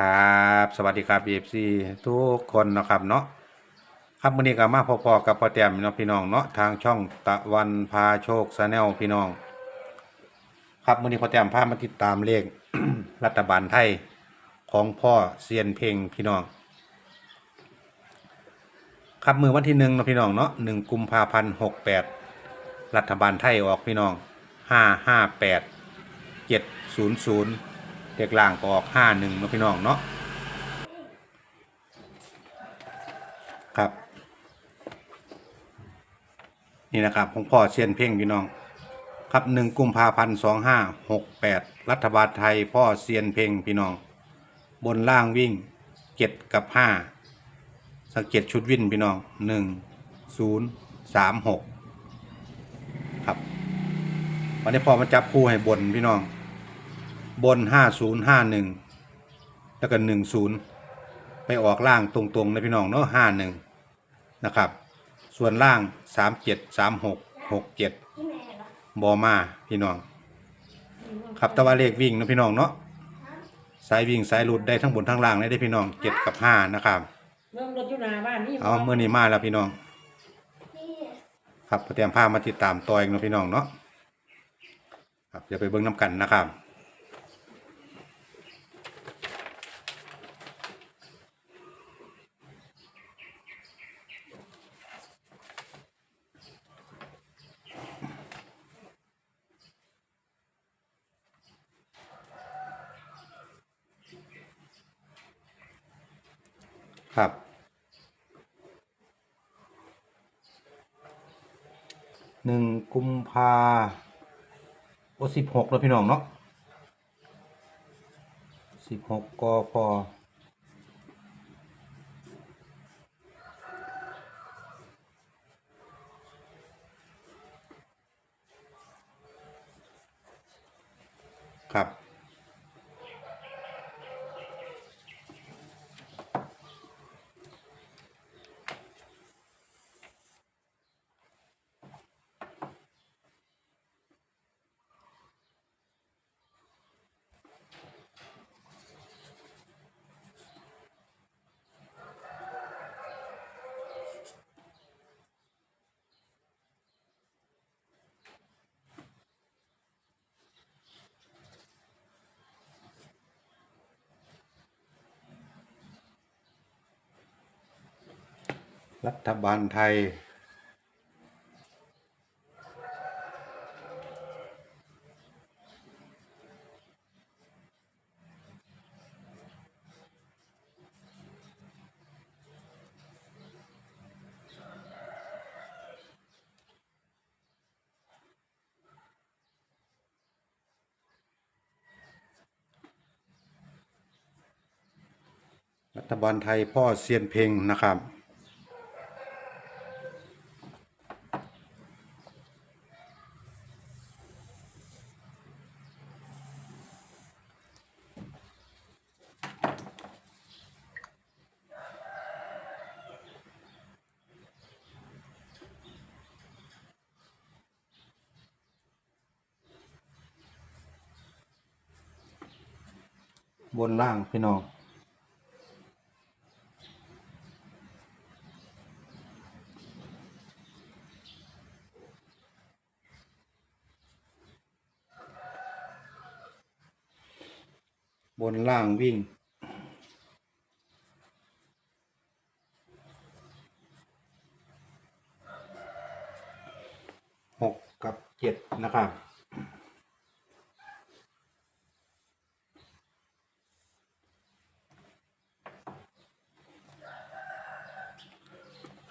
ครับ สวัสดีครับ BFC ทุกคนนะครับเนาะครับวันนี้ก็มาพอๆกับพ่อแต้มเนาะพี่น้องเนาะทางช่องตะวันพาโชคแนลพี่น้อง ครับวันนี้พ่อแต้มพามาติดตามเลข รัฐบาลไทยของพ่อเซียนเพลงพี่น้อง ครับมือวันที่หนึ่งเนาะพี่น้องเนาะหนึ่งกุมภาพันธ์หกแปดรัฐบาลไทยออกพี่น้องห้าห้าแปดเจ็ดศูนย์ศูนย์ เด็กล่างก็ออกห้าหนึ่งเนาะพี่น้องเนาะครับ นี่นะครับของพ่อเชียนเพ่งพี่น้อง ครับหนึ่งกุมภาพันธ์สองห้าหกแปดรัฐบาลไทยพ่อเซียนเพ่งพี่น้อง บนล่างวิ่งเจ็ดกับห้าสังเกตชุดวิ่นพี่น้องหนึ่งศูนย์สามหกครับวันนี้พ่อมาจับคู่ให้บนพี่น้อง บนห้าศูนย์ห้าหนึ่งแล้วก็หนึ่งศูนย์ไปออกล่างตรงๆนะพี่น้องเนาะห้าหนึ่งนะครับ ส่วนล่างสามเจ็ดสามหกหกเจ็ดบอมาพี่น้องครับแต่ว่าเลขวิ่งนะพี่น้องเนาะสายวิ่งสายหลุดได้ทั้งบนทั้งล่างได้พี่น้องเจ็ดกับห้านะครับเรื่องรถอยู่หน้าบ้านนี่เอาเมื่อนี้มาแล้วพี่น้อง ครับเตรียมผ้ามาติดตามต่ออีกเนาะพี่น้องเนาะครับอย่าไปเบิ้งน้ำกันนะครับ ครับ หนึ่งกุมภาโอสิบหกแล้วพี่น้องเนาะสิบหกกพครับ รัฐบาลไทย รัฐบาลไทยพ่อเซียนเพลงนะครับ บนล่างพี่น้องบนล่างวิ่ง หกกับเจ็ดนะครับ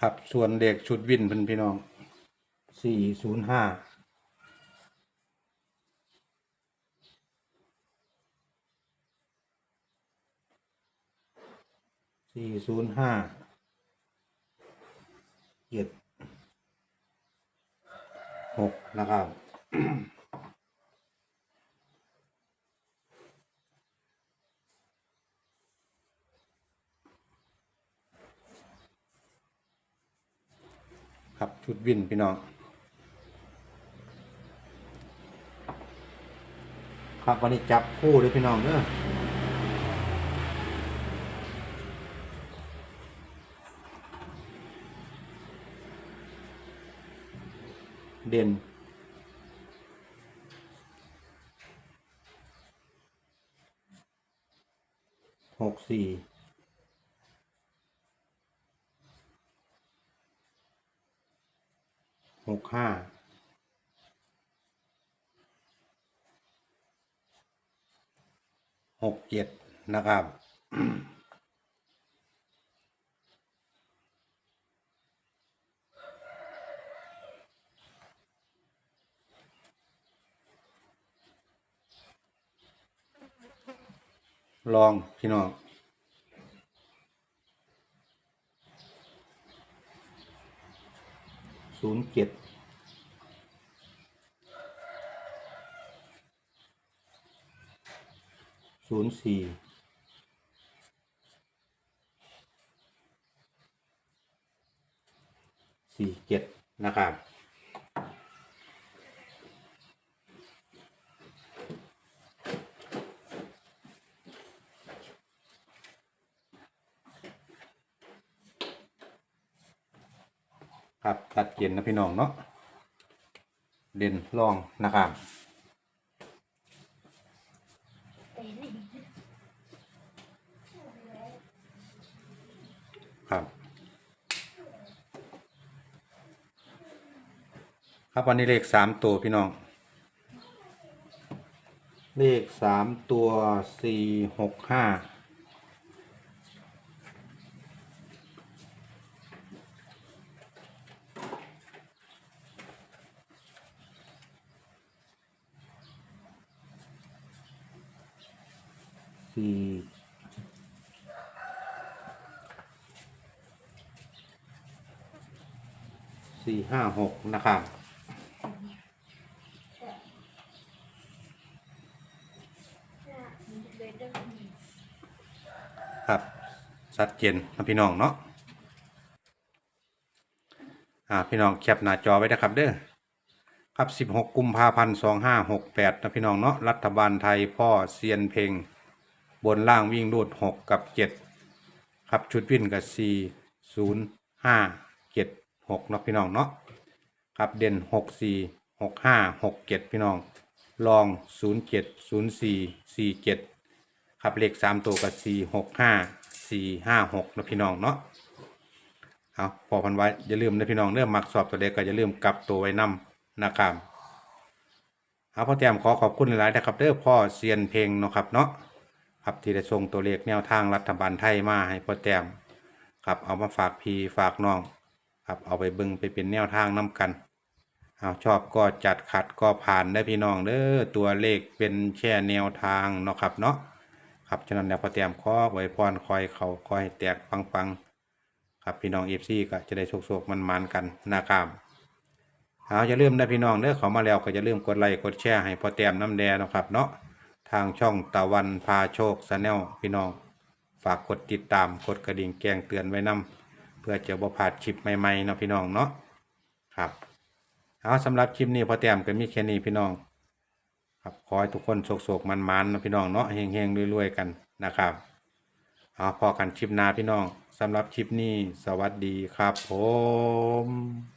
ครับ ส่วนเด็กชุดวินเพิ่นพี่น้องสี่ศูนย์ห้าสี่ศูนย์ห้าเจ็ดหกนะครับ ชุดวินพี่น้องครับวันนี้จับคู่เลยพี่น้องเนอะเด่นหกสี่ หกห้าหกเจ็ดนะครับ ลองพี่น้อง ศูนย์เจ็ดศูนย์สี่สี่เจ็ดนะครับ ครับตัด เย็นนะพี่น้องเนาะเด่นลองนะครับครับครับวันนี้เลขสามตัวพี่น้อง เลขสามตัวสี่หกห้า สี่สี่ห้าหกนะครับครับชัดเจนนะพี่น้องเนาะอ่าพี่น้องแคปหน้าจอไว้นะครับเด้อครับ 16 กุมภาพันธ์ 2568 นะพี่น้องเนาะรัฐบาลไทยพ่อเซียนเพลง บนล่างวิ่งรูด6กับ7ครับชุดวิ่นกับ4 0 5 7 6เนาะพี่น้องเนาะครับเด่น6 4 6 5 6 7พี่น้องลอง0 7 0 4 4 7ครับเลขสามตัวกับสี่หกห้าสี่ห้าหกนะพี่น้องเนาะเอาพอพันไว้อย่าลืมนะพี่น้องเริ่มมักสอบตัวเด็กก็อย่าลืมกลับตัวไว้นำนะครับเอาพ่อแต้มขอขอบคุณหลายๆนะครับเด้อพ่อเซียนเพลงเนาะครับเนาะ ครับที่ได้ส่งตัวเลขแนวทางรัฐบาลไทยมาให้พ่อแต้มครับเอามาฝากพี่ฝากน้องครับเอาไปบิ่งไปเป็นแนวทางนํกันเอาชอบก็จัดขัดก็ผ่านได้พี่น้องเด้อตัวเลขเป็นแค่แนวทางเนาะครับเนาะครับฉะนั้นแล้วพอเตรียมขอไว้พรคอยเขาคอยแตกปังๆครับพี่น้องเอฟซีก็จะได้โชคโชคมันมันๆกันนะครับเอาอย่าลืมนะพี่น้องเด้อเขามาแล้วก็อย่าลืมกดไลค์กดแชร์ให้พอเตรียมน้ำแดงนะครับเนาะ ทางช่องตะวันพาโชคชาแนลพี่น้อง ฝากกดติดตามกดกระดิ่งแจ้งเตือนไว้นํเพื่อจะบ่พลาดคลิปใหม่ๆเนาะพี่น้องเนาะครับเอาสำหรับคลิปนี้พอเตรียมก็มีแค่นี้พี่น้อง ครับขอให้ทุกคนโศกๆมันๆนะพี่น้องเนาะเฮงๆรวยๆกันนะครับเอาพอกันคลิปหน้าพี่น้องสำหรับคลิปนี้ สวัสดีครับผม